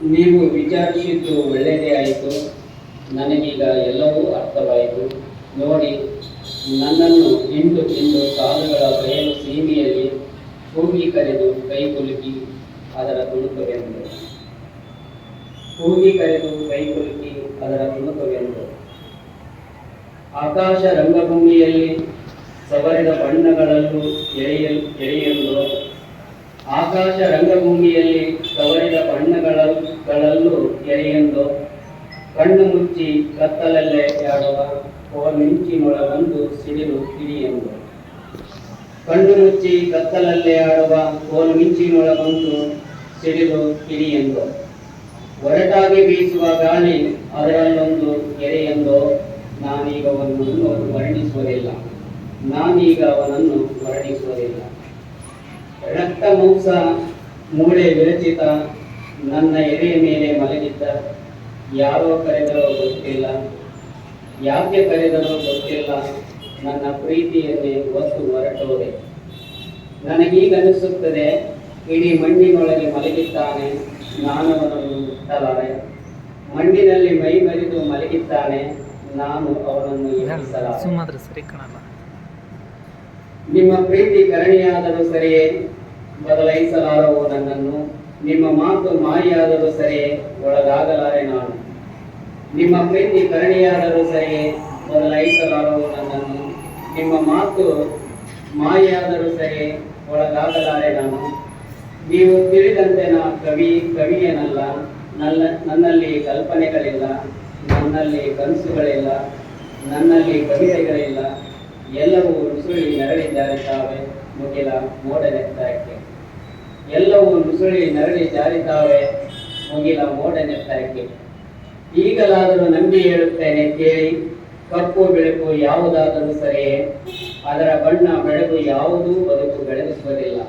ನೀವು ವಿಚಾರಿಸಿದ್ದು ಒಳ್ಳೆಯದೇ ಆಯಿತು. ನನಗೀಗ ಎಲ್ಲವೂ ಅರ್ಥವಾಯಿತು. ನೋಡಿ, ನನ್ನನ್ನು ಹಿಂಡು ತಿಂದು ಕಾಲುಗಳ ಬಯಲು ಸೀಮೆಯಲ್ಲಿ ಕೂಗಿ ಕರೆದು ಕೈ ಕುಲುಕಿ ಅದರ ತುಣುಕವೆಂದು ಕೂಗಿ ಕರೆದು ಕೈ ಕುಲುಕಿ ಅದರ ತುಣುಕವೆಂದು ಆಕಾಶ ರಂಗಭೂಮಿಯಲ್ಲಿ ಸವರಿದ ಬಣ್ಣಗಳಲ್ಲೂ ಎಳೆಯಲು ಎಳೆಯಲು ಆಕಾಶ ರಂಗಭೂಮಿಯಲ್ಲಿ ಸವರಿದ ಬಣ್ಣಗಳಲ್ಲೂ ಎಳೆಯೆಂದು ಕಣ್ಣು ಮುಚ್ಚಿ ಕತ್ತಲಲ್ಲೇ ಆಡುವ ಓ ಮಿಂಚಿನೊಳಗೊಂದು ಸಿಡಿಲು ಕಿಡಿಯೆಂದು ಕಣ್ಣು ಮುಚ್ಚಿ ಕತ್ತಲಲ್ಲೇ ಆಡುವ ಕೋಲು ಮಿಂಚಿನೊಳಗೊಂದು ಸಿಡಿಲು ಕಿಡಿ ಎಂಬ ಒರಟಾಗಿ ಬೀಸುವ ಗಾಳಿ ಅದರಲ್ಲೊಂದು ಎರೆಯೆಂದು ನಾನೀಗ ಅವನನ್ನು ವರ್ಣಿಸುವುದಿಲ್ಲ ನಾನೀಗ ಅವನನ್ನು ವರ್ಣಿಸುವುದಿಲ್ಲ ರಕ್ತ ಮೂಸ ಮೂಳೆ ವಿರಚಿತ, ನನ್ನ ಎರೆಯ ಮೇಲೆ ಮಲಗಿದ್ದ ಯಾರೋ ಕರೆದರೋ ಗೊತ್ತಿಲ್ಲ. ಯಾಕೆ ಕರೆದರೋ ಗೊತ್ತಿಲ್ಲ? ನನ್ನ ಪ್ರೀತಿಯಲ್ಲಿ ಒತ್ತು ಹೊರಟೋದೆ. ನನಗೀಗ ಅನಿಸುತ್ತದೆ ಇಡೀ ಮಣ್ಣಿನೊಳಗೆ ಮಲಗಿದ್ದಾನೆ ನಾನು ಅವನನ್ನು ಮುಟ್ಟಲಾರೆ. ಮಣ್ಣಿನಲ್ಲಿ ಮೈ ಮರಿದು ಮಲಗಿದ್ದಾನೆ ನಾನು ಅವನನ್ನು ಸರಿ ಕಾಣಲ್ಲ. ನಿಮ್ಮ ಪ್ರೀತಿ ಕರಣಿಯಾದರೂ ಸರಿಯೇ ಬದಲಾಯಿಸಲಾರವು ನನ್ನನ್ನು? ನಿಮ್ಮ ಮಾತು ಮಾಯಿಯಾದರೂ ಸರಿ, ಒಳಗಾಗಲಾರೆ ನಾನು. ನಿಮ್ಮ ಪ್ರೀತಿ ಕರಣಿಯಾದರೂ ಸರಿ, ಬದಲಾಯಿಸಲಾರವು ನನ್ನನ್ನು. ನಿಮ್ಮ ಮಾತು ಮಾಯಿಯಾದರೂ ಸರಿ, ಒಳಗಾಗಲಾರೆ ನಾನು. ನೀವು ತಿಳಿದಂತೆ ನಾ ಕವಿ, ಕವಿಯೇನಲ್ಲ. ನನ್ನ, ನನ್ನಲ್ಲಿ ಕಲ್ಪನೆಗಳಿಲ್ಲ. ನನ್ನಲ್ಲಿ ಕನಸುಗಳಿಲ್ಲ. ನನ್ನಲ್ಲಿ ಕವಿತೆಗಳಿಲ್ಲ. ಎಲ್ಲವೂ ಸುಳ್ಳಿ ನೆರಳಿದ್ದಾರೆ ತಾವೇ, ಮುಗಿಲ ಮೋಡ ನೆತ್ತಕ್ಕೆ ಎಲ್ಲವೂ ನುಸುಳಿ ನರಳಿ ಜಾರಿದ್ದಾವೆ. ಮುಗಿಲ ಮೋಡನೆ ತರಕ್ಕೆ ಈಗಲಾದರೂ ನಂಬಿ ಹೇಳುತ್ತೇನೆ, ಕೇಳಿ. ಕಪ್ಪು ಬೆಳಕು ಯಾವುದಾದರೂ ಸರಿಯೇ? ಅದರ ಬಣ್ಣ ಬೆಳಕು ಯಾವುದೂ ಬದುಕು ಬೆಳಗಿಸುವುದಿಲ್ಲ.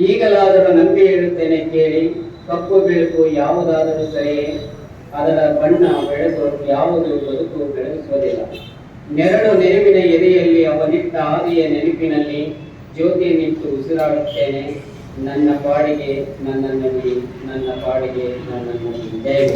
ಈಗಲಾದರೂ ನಂಬಿ ಹೇಳುತ್ತೇನೆ, ಕೇಳಿ. ಕಪ್ಪು ಬೆಳಕು ಯಾವುದಾದರೂ ಸರಿಯೇ? ಅದರ ಬಣ್ಣ ಬೆಳಕು ಯಾವುದು ಬದುಕು ಬೆಳಗಿಸುವುದಿಲ್ಲ. ನೆರಳು ನೆರವಿನ ಎದೆಯಲ್ಲಿ ಅವನಿಟ್ಟ ಆದಿಯ ನೆನಪಿನಲ್ಲಿ ಜ್ಯೋತಿ ನಿಂತು ಉಸಿರಾಡುತ್ತೇನೆ. ನನ್ನ ಪಾಡಿಗೆ ನನ್ನ ನಂಬಿ ನನ್ನ ಪಾಡಿಗೆ ನನ್ನನ್ನು ಜಯ.